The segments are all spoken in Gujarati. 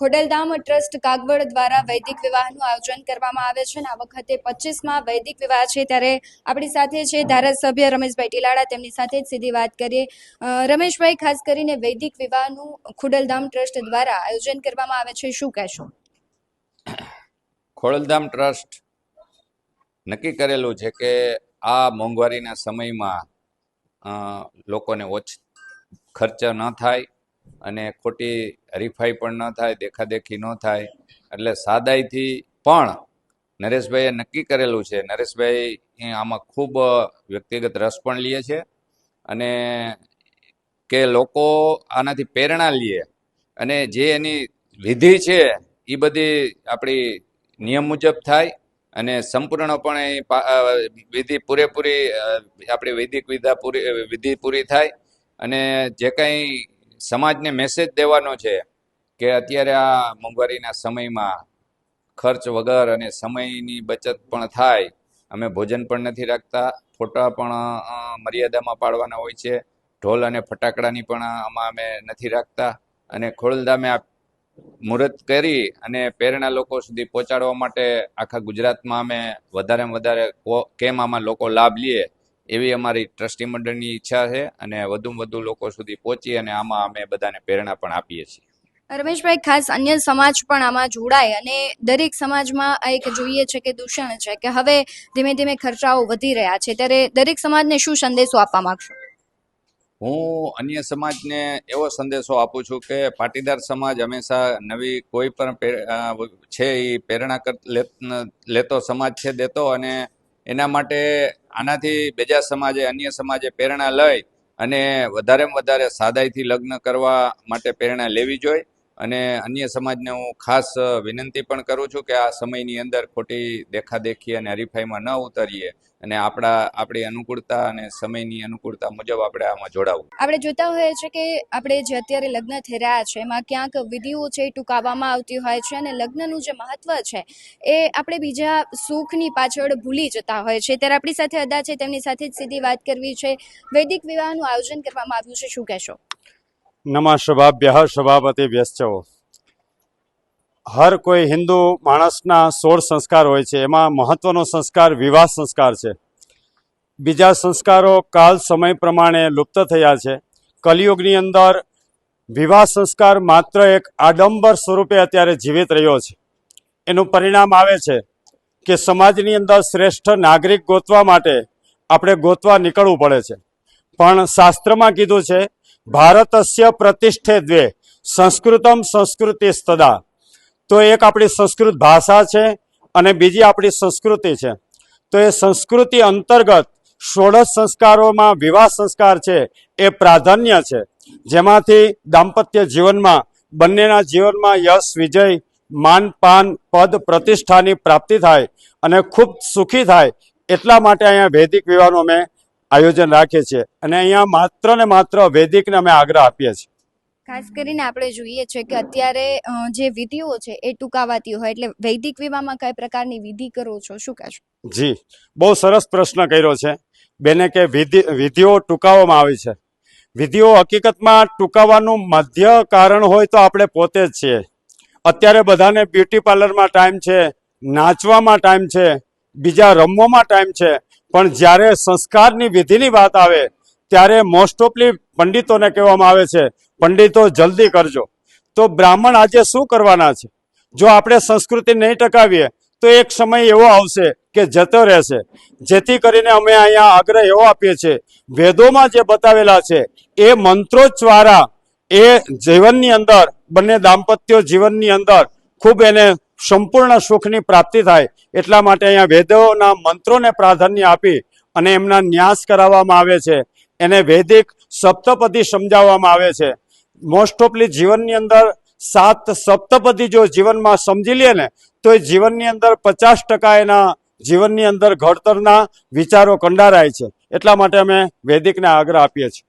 ખોડલધામ ટ્રસ્ટ કાગવડ દ્વારા વૈદિક વિવાહનું આયોજન કરવામાં આવે છે અને આ વખતે પચીસમાં વૈદિક વિવાહ છે ત્યારે આપણી સાથે છે ધારાસભ્ય રમેશભાઈ ટીલાડા તેમની સાથે જ સીધી વાત કરીએ. રમેશભાઈ, ખાસ કરીને વૈદિક વિવાહનું ખોડલધામ ટ્રસ્ટ દ્વારા આયોજન કરવામાં આવે છે. શું કહેશો? ખોડલધામ ટ્રસ્ટ નક્કી કરેલું છે કે આ મોંઘવારીના સમયમાં લોકોને ઓછ ખર્ચ ન થાય. અને ખોટી હરીફાઈ પણ ન થાય, દેખાદેખી ન થાય. એટલે સાદાઈથી પણ નરેશભાઈએ નક્કી કરેલું છે. નરેશભાઈ આમાં ખૂબ વ્યક્તિગત રસ પણ લે છે અને કે લોકો આનાથી પ્રેરણા લે અને જે એની વિધિ છે એ બધી આપણી નિયમ મુજબ થાય અને સંપૂર્ણપણે વિધિ પૂરેપૂરી આપણી વૈદિક વિધા પૂરી, વિધિ પૂરી થાય અને જે કંઈ સમાજને મેસેજ દેવાનો છે કે અત્યારે આ મોંઘવારીના સમયમાં ખર્ચ વગર અને સમયની બચત પણ થાય, અમે ભોજન પણ નથી રાખતા, ફોટા પણ મર્યાદામાં પાડવાના હોય છે, ઢોલ અને ફટાકડાની પણ આમાં અમે નથી રાખતા અને ખોડલધામે આ મુહૂર્ત કરી અને પ્રેરણા લોકો સુધી પહોંચાડવા માટે આખા ગુજરાતમાં અમે વધારેમાં વધારે કેમ આમાં લોકો લાભ લે એવી અમારી ટ્રસ્ટી મંડળની ઈચ્છા છે અને વધુમાં વધુ લોકો સુધી પહોંચી અને આમાં અમે બધાને પ્રેરણા પણ આપીએ છીએ. રમેશભાઈ ખાસ અન્ય સમાજ પણ આમાં જોડાય અને દરેક સમાજમાં આ એક જોઈએ છે કે દૂષણ છે કે હવે ધીમે ધીમે ખર્ચાઓ વધી રહ્યા છે. ત્યારે દરેક સમાજને શું સંદેશો આપવા માંગશો? હું અન્ય સમાજને એવો સંદેશો આપું છું કે પાટીદાર સમાજ હંમેશા નવી કોઈ પણ છે એ પ્રેરણા લેતો સમાજ છે દેતો અને એના માટે આનાથી બીજા સમાજે, અન્ય સમાજે પ્રેરણા લઈ અને વધારેમાં વધારે સાદાઈથી લગ્ન કરવા માટે પ્રેરણા લેવી જોઈએ. અને અન્ય સમાજને હું ખાસ વિનંતી પણ કરું છું કે આ સમયની અંદર ખોટી દેખાદેખી અને હરીફાઈમાં ન ઉતરીએ અને આપણા, આપણી અનુકૂળતા અને સમયની અનુકૂળતા મુજબ આપણે આમાં જોડાવું. આપણે જોતા હોઈએ છીએ કે આપણે જે અત્યારે લગ્ન થઈ રહ્યા છે, એમાં ક્યાંક વિધિઓ છે એ ટૂંકાવવામાં આવતી હોય છે અને લગ્નનું જે મહત્વ છે, એ આપણે બીજા સુખની પાછળ ભૂલી જતા હોય છે. ત્યારે આપણી સાથે અદા છે, તેમની સાથે જ સીધી વાત કરવી છે. વૈદિક વિવાહનું આયોજન કરવામાં આવ્યું છે. શું કહેશો? નમઃ શુભાભ્ય શુભાપતિ વ્યસ્ચો હર કોઈ હિન્દુ માણસના સોળ સંસ્કાર હોય છે, એમાં મહત્વનો સંસ્કાર વિવાહ સંસ્કાર છે. બીજા સંસ્કારો કાલ સમય પ્રમાણે લુપ્ત થયા છે. કલિયુગની અંદર વિવાહ સંસ્કાર માત્ર એક આડંબર સ્વરૂપે અત્યારે જીવિત રહ્યો છે. એનું પરિણામ આવે છે કે સમાજની અંદર શ્રેષ્ઠ નાગરિક ગોતવા માટે આપણે ગોતવા નીકળવું પડે છે. પણ શાસ્ત્રમાં કીધું છે ભારતસ્ય પ્રતિષ્ઠે દ્વે, સંસ્કૃતમ સંસ્કૃતિ સ્તદા. તો એક આપણી સંસ્કૃત ભાષા છે અને બીજી આપણી સંસ્કૃતિ છે. તો એ સંસ્કૃતિ અંતર્ગત ષોડશ સંસ્કારોમાં વિવાહ સંસ્કાર છે એ પ્રાધાન્ય છે. જેમાંથી દાંપત્ય જીવનમાં, બંનેના જીવનમાં યશ, વિજય, માન, પાન, પદ, પ્રતિષ્ઠાની પ્રાપ્તિ થાય અને ખૂબ સુખી થાય એટલા માટે અહીંયા વૈદિક વિવાહનો અમે આયોજન રાખીએ છીએ. અને અહીંયા માત્ર ને માત્ર વૈદિકને અમે આગ્રહ આપીએ છીએ. ખાસ કરીને આપણે જોઈએ છે કે અત્યારે જે વિધિઓ છે એ ટૂંકાવાતી હોય. એટલે વૈદિક વિવાહમાં કઈ પ્રકારની વિધિ કરો છો? શું કહેશો? જી. બહુ સરસ પ્રશ્ન કર્યો છે. બેને કે વિધિ વિધિઓ ટૂંકાવવામાં આવી છે. વિધિઓ હકીકતમાં ટૂંકાવવાનું મધ્ય કારણ હોય તો આપણે પોતે જ છીએ. અત્યારે બધાને બ્યુટી પાર્લરમાં ટાઈમ છે નાચવામાં ટાઈમ છે બીજા રમવામાં ટાઈમ છે. પણ જ્યારે સંસ્કારની વિધિની વાત આવે, ત્યારે મોસ્ટ ઓફલી પંડિતોને કહેવામાં આવે છે, પંડિતો, જલ્દી કરજો. તો બ્રાહ્મણ આજે શું કરવાના છે? જો આપણે સંસ્કૃતિ નહીં ટકાવીએ, તો એક સમય એવો આવશે કે જતો રહેશે. જેથી કરીને અમે અહીંયા આગ્રહ એવો આપીએ છીએ, વેદોમાં જે બતાવેલા છે, એ મંત્રોચ્વારા એ જીવનની અંદર, બંને દાંપત્યો જીવનની અંદર ખૂબ એને સંપૂર્ણ સુખની પ્રાપ્તિ થાય એટલા માટે અહીંયા વેદોના મંત્રોને પ્રાધાન્ય આપી અને એમના ન્યાસ કરાવવામાં આવે છે. એને વૈદિક સપ્તપદી સમજાવવામાં આવે છે. મોસ્ટ ઓફલી જીવનની અંદર સાત સપ્તપદી જો જીવનમાં સમજી લે ને, તો એ જીવનની અંદર પચાસ ટકા એના જીવનની અંદર ઘડતરના વિચારો કંડારાય છે. એટલા માટે અમે વૈદિકને આગ્રહ આપીએ છીએ.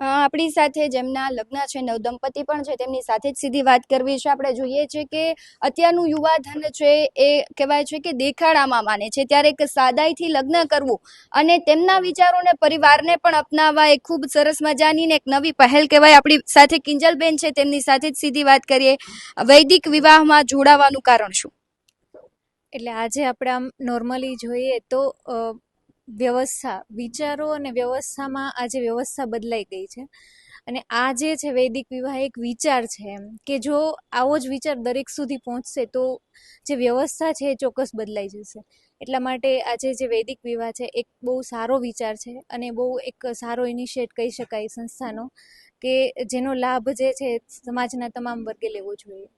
આપણી સાથે જેમના લગ્ન છે, નવદંપતિ પણ છે, તેમની સાથે જ સીધી વાત કરવી છે. આપણે જોઈએ છે કે અત્યારનું યુવાધન છે એ કહેવાય છે કે દેખાડામાં માને છે. ત્યારે એક સાદાઈથી લગ્ન કરવું અને તેમના વિચારોને પરિવારને પણ અપનાવવા એ ખૂબ સરસ મજાની ને એક નવી પહેલ કહેવાય. આપણી સાથે કિંજલબેન છે, તેમની સાથે જ સીધી વાત કરીએ. વૈદિક વિવાહમાં જોડાવાનું કારણ શું? એટલે આજે આપણે આમ નોર્મલી જોઈએ તો વ્યવસ્થા, વિચારો અને વ્યવસ્થામાં આજે વ્યવસ્થા બદલાઈ ગઈ છે. અને આ જે છે વૈદિક વિવાહ એક વિચાર છે એમ, કે જો આવો જ વિચાર દરેક સુધી પહોંચશે તો જે વ્યવસ્થા છે એ ચોક્કસ બદલાઈ જશે. એટલા માટે આજે જે વૈદિક વિવાહ છે એક બહુ સારો વિચાર છે અને બહુ એક સારો ઇનિશિયેટ કહી શકાય સંસ્થાનો, કે જેનો લાભ જે છે સમાજના તમામ વર્ગે લેવો જોઈએ.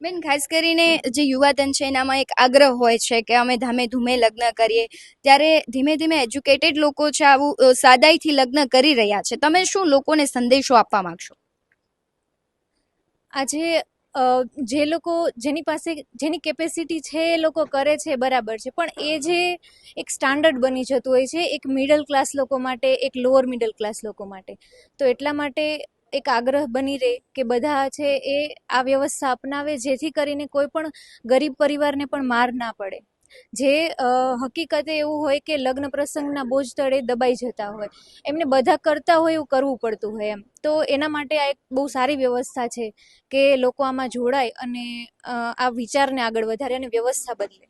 બેન ખાસ કરીને જે યુવાધન છે, એનામાં એક આગ્રહ હોય છે કે અમે ધામે ધૂમે લગ્ન કરીએ. ત્યારે ધીમે ધીમે એજ્યુકેટેડ લોકો છે, આવું સાદાઈથી લગ્ન કરી રહ્યા છે. તમે શું લોકોને સંદેશો આપવા માંગશો? આજે જે લોકો જેની પાસે, જેની કેપેસિટી છે, એ લોકો કરે છે, બરાબર છે. પણ એ જે એક સ્ટાન્ડર્ડ બની જતું હોય છે, એક મિડલ ક્લાસ લોકો માટે, એક લોઅર મિડલ ક્લાસ લોકો માટે. તો એટલા માટે એક આગ્રહ બની રહે કે બધા છે એ આ વ્યવસ્થા અપનાવે, જેથી કરીને કોઈ પણ ગરીબ પરિવારને પણ માર ના પડે. જે હકીકતે એવું હોય કે લગ્ન પ્રસંગના બોજ તળે દબાઈ જતા હોય. એમને બધા કરતા હોય એવું કરવું પડતું હોય એમ. તો એના માટે આ એક બહુ સારી વ્યવસ્થા છે કે લોકો આમાં જોડાય અને આ વિચારને આગળ વધારે અને વ્યવસ્થા બદલે.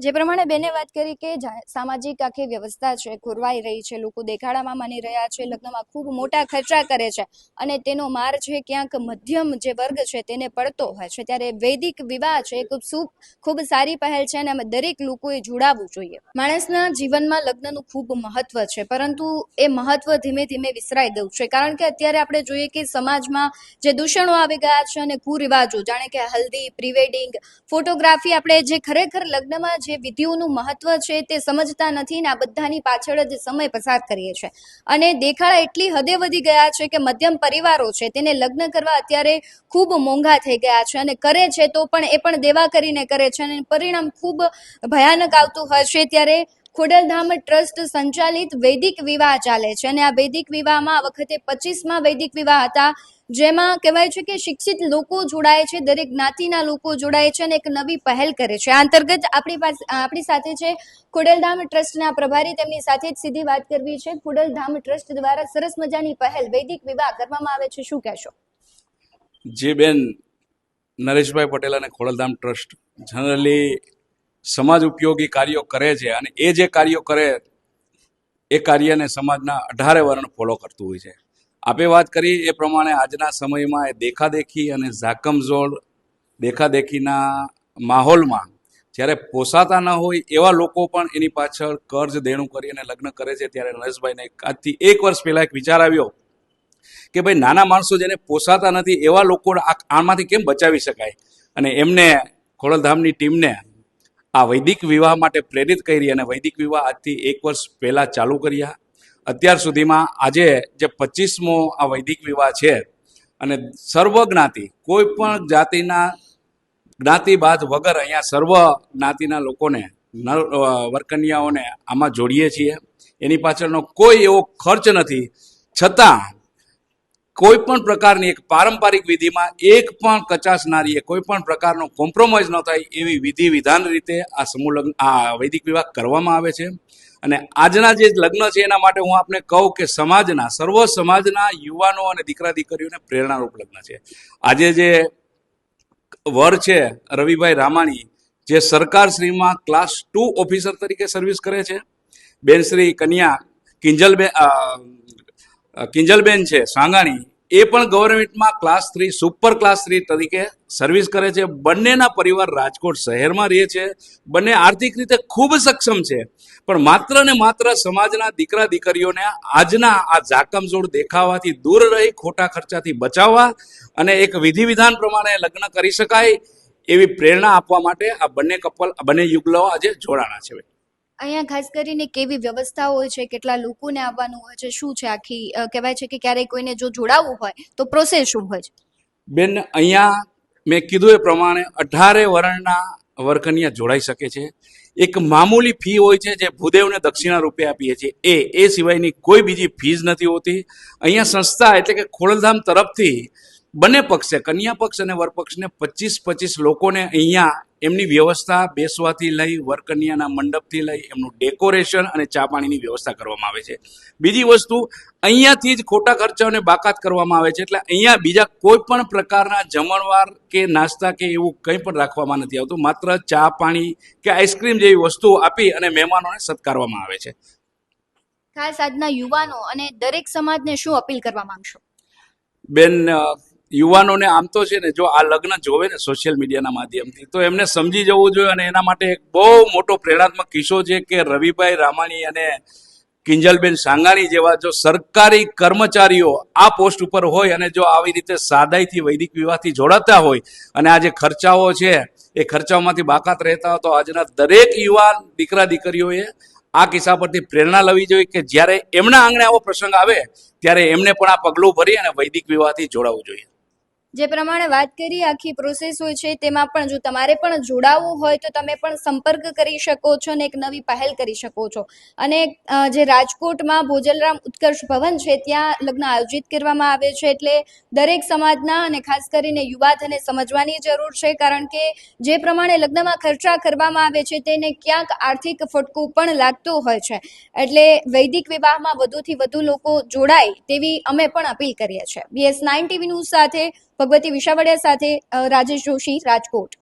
જે પ્રમાણે બેને વાત કરી કે સામાજિક આખી વ્યવસ્થા છે, ખોરવાઈ રહી છે, લોકો દેખાડામાં માની રહ્યા છે, લગ્નમાં ખૂબ મોટા ખર્ચા કરે છે અને તેનો માર છે ક્યાંક મધ્યમ જે વર્ગ છે તેને પડતો હોય છે. ત્યારે વૈદિક વિવાહ છે એ ખૂબ સુખ, ખૂબ સારી પહેલ છે અને દરેક લોકોએ જોડાવવું જોઈએ. માણસના જીવનમાં લગ્નનું ખૂબ મહત્વ છે, પરંતુ એ મહત્વ ધીમે ધીમે વિસરાઈ ગયું છે. કારણ કે અત્યારે આપણે જોઈએ કે સમાજમાં જે દૂષણો આવી ગયા છે અને કુરિવાજો, જાણે કે હલ્દી પ્રી ફોટોગ્રાફી, આપણે જે ખરેખર લગ્નમાં જે વિધિઓનું મહત્વ છે તે સમજતા નથી ને આ બધાની પાછળ જ સમય પસાર કરીએ છીએ. અને દેખાડા એટલી હદે વધી ગયા છે કે મધ્યમ પરિવારો છે તેને લગ્ન કરવા અત્યારે ખૂબ મોંઘા થઈ ગયા છે અને કરે છે તો પણ એ પણ દેવા કરીને કરે છે અને પરિણામ ખૂબ ભયાનક આવતું હોય છે ત્યારે ખોડલધામ ટ્રસ્ટ સંચાલિત વૈદિક વિવાહ ચાલે છે અને આ વૈદિક વિવાહમાં આ વખતે પચીસમાં વૈદિક વિવાહ હતા. જેમાં કહેવાય છે કે શિક્ષિત લોકો જોડાય છે, દરેક જ્ઞાતિના લોકો જોડાય છે અને એક નવી પહેલ કરે છે. આ અંતર્ગત આપણી પાસે, આપણી સાથે છે ખોડલધામ ટ્રસ્ટના પ્રભારી. તેમની સાથે જ સીધી વાત કરવી છે. ખોડલધામ ટ્રસ્ટ દ્વારા સરસ મજાની પહેલ વૈદિક વિવાહ કરવામાં આવે છે. શું કહેશો? જે બેન નરેશભાઈ પટેલ અને ખોડલધામ ટ્રસ્ટ જનરલી સમાજ ઉપયોગી કાર્યો કરે છે અને એ જે કાર્યો કરે, એ કાર્યને સમાજના અઢારે વર્ણ ફોલો કરતું હોય છે. આપે વાત કરી એ પ્રમાણે આજના સમયમાં એ દેખાદેખી અને ઝાકમઝોળ દેખાદેખીના માહોલમાં જ્યારે પોસાતા ન હોય એવા લોકો પણ એની પાછળ કર્જ દેણું કરી અને લગ્ન કરે છે, ત્યારે નરેશભાઈને આજથી એક વર્ષ પહેલાં એક વિચાર આવ્યો કે ભાઈ નાના માણસો જેને પોસાતા નથી એવા લોકો આમાંથી કેમ બચાવી શકાય? અને એમને ખોડલધામની ટીમને આ વૈદિક વિવાહ માટે પ્રેરિત કરી અને વૈદિક વિવાહ આજથી એક વર્ષ પહેલાં ચાલુ કર્યા. અત્યાર સુધીમાં આજે જે પચીસમો આ વૈદિક વિવાહ છે અને સર્વ જ્ઞાતિ કોઈ પણ જાતિના જ્ઞાતિબાદ વગર અહીંયા સર્વ જ્ઞાતિના લોકોને અ, આમાં જોડીએ છીએ. એની પાછળનો કોઈ એવો ખર્ચ નથી. છતાં કોઈ પણ પ્રકારની એક પારંપરિક વિધિમાં એક પણ કચાશ નારીએ કોઈ પણ પ્રકારનો કોમ્પ્રોમાઇઝ ન થાય એવી વિધિ વિધાન રીતે આ સમૂહ લગ્ન, આ વૈદિક વિવાહ કરવામાં આવે છે. અને આજના જે લગ્ન છે એના માટે હું આપને કહું કે સમાજના, સર્વ સમાજના યુવાનો અને દીકરા દીકરીઓને પ્રેરણારૂપ લગ્ન છે. આજે જે વર છે, રવિભાઈ રામાણી, જે સરકારશ્રીમાં ક્લાસ ટુ ઓફિસર તરીકે સર્વિસ કરે છે. બેન શ્રી કન્યા કિંજલબેન કિંજલબેન છે, સાંગાણી એ પણ ગવર્મેન્ટમાં class three super class three તરીકે સર્વિસ કરે છે. બંનેના પરિવાર રાજકોટ શહેરમાં રહે છે. બંને આર્થિક રીતે ખૂબ સક્ષમ છે. પણ માત્ર ને માત્ર સમાજના દીકરા દીકરીઓને આજના આ જાકમજોડ દેખાવાથી દૂર રહી, ખોટા ખર્ચાથી બચાવવા અને એક વિધિ વિધાન પ્રમાણે લગ્ન કરી શકાય એવી પ્રેરણા આપવા માટે આ બંને કપલ આ બંને યુગલો આજે જોડાણા છે. અહીંયા ખાસ કરીને કેવી વ્યવસ્થાઓ હોય છે, કેટલા લોકોને આવવાનું હોય છે, શું છે આખી કહેવાય છે કે ક્યારેય કોઈને જો જોડાવવું હોય તો પ્રોસેસ શું હોય છે? બેન, અહીંયા મેં કીધું એ પ્રમાણે અઢારે વર્ણના વર્કનિયા જોડાઈ શકે છે. એક મામૂલી ફી હોય છે જે ભૂદેવને દક્ષિણા રૂપે આપીએ છીએ. એ એ સિવાયની કોઈ બીજી ફીઝ નથી હોતી. અહીંયા સંસ્થા એટલે કે ખોડલધામ તરફથી બંને પક્ષે, કન્યા પક્ષ અને વરપક્ષને પચીસ પચીસ લોકોને અહીંયા એમની વ્યવસ્થા બેસવાથી લઈ વરકન્યાના મંડપથી લઈ એમનું ડેકોરેશન અને ચા પાણીની વ્યવસ્થા કરવામાં આવે છે. બીજી વસ્તુ અહીંયાથી જ ખોટા ખર્ચાઓને બાકાત કરવામાં આવે છે. એટલે અહીંયા બીજા કોઈ પણ પ્રકારના જમણવાર કે નાસ્તા કે એવું કંઈ પણ રાખવામાં નથી આવતું. માત્ર ચા પાણી કે આઈસ્ક્રીમ જેવી વસ્તુઓ આપી અને મહેમાનોને સત્કારવામાં આવે છે. ખાસ આજના યુવાનો અને દરેક સમાજને શું અપીલ કરવા માંગશો? બેન યુવાનોને આમ તો છે ને જો આ લગ્ન જોવે ને સોશિયલ મીડિયાના માધ્યમથી, તો એમને સમજી જવું જોઈએ અને એના માટે એક બહુ મોટો પ્રેરણાત્મક કિસ્સો છે કે રવિભાઈ રામાણી અને કિંજલબેન સાંગાણી જેવા જો સરકારી કર્મચારીઓ આ પોસ્ટ ઉપર હોય અને જો આવી રીતે સાદાઈથી વૈદિક વિવાહથી જોડાતા હોય અને આ જે ખર્ચાઓ છે, એ ખર્ચાઓમાંથી બાકાત રહેતા હોય તો આજના દરેક યુવાન દીકરા દીકરીઓએ આ કિસ્સા પરથી પ્રેરણા લેવી જોઈએ કે જ્યારે એમના આંગણે આવો પ્રસંગ આવે, ત્યારે એમને પણ આ પગલું ભરી અને વૈદિક વિવાહથી જોડાવવું જોઈએ. જે પ્રમાણે વાત કરી, આખી પ્રોસેસ હોય છે, તેમાં પણ જો તમારે પણ જોડાવવું હોય, તો તમે પણ સંપર્ક કરી શકો છો અને એક નવી પહેલ કરી શકો છો. અને જે રાજકોટમાં ભોજલરામ ઉત્કર્ષ ભવન છે, ત્યાં લગ્ન આયોજિત કરવામાં આવે છે. એટલે દરેક સમાજના અને ખાસ કરીને યુવાધને સમજવાની જરૂર છે, કારણ કે જે પ્રમાણે લગ્નમાં ખર્ચા કરવામાં આવે છે, તેને ક્યાંક આર્થિક ફટકો પણ લાગતો હોય છે. એટલે વૈદિક વિવાહમાં વધુથી વધુ લોકો જોડાય, તેવી અમે પણ અપીલ કરીએ છીએ. બીએસ નાઇન ટીવી ન્યૂઝ સાથે ભગવતી વિશાવડિયા સાથે રાજેશ જોશી રાજકોટ.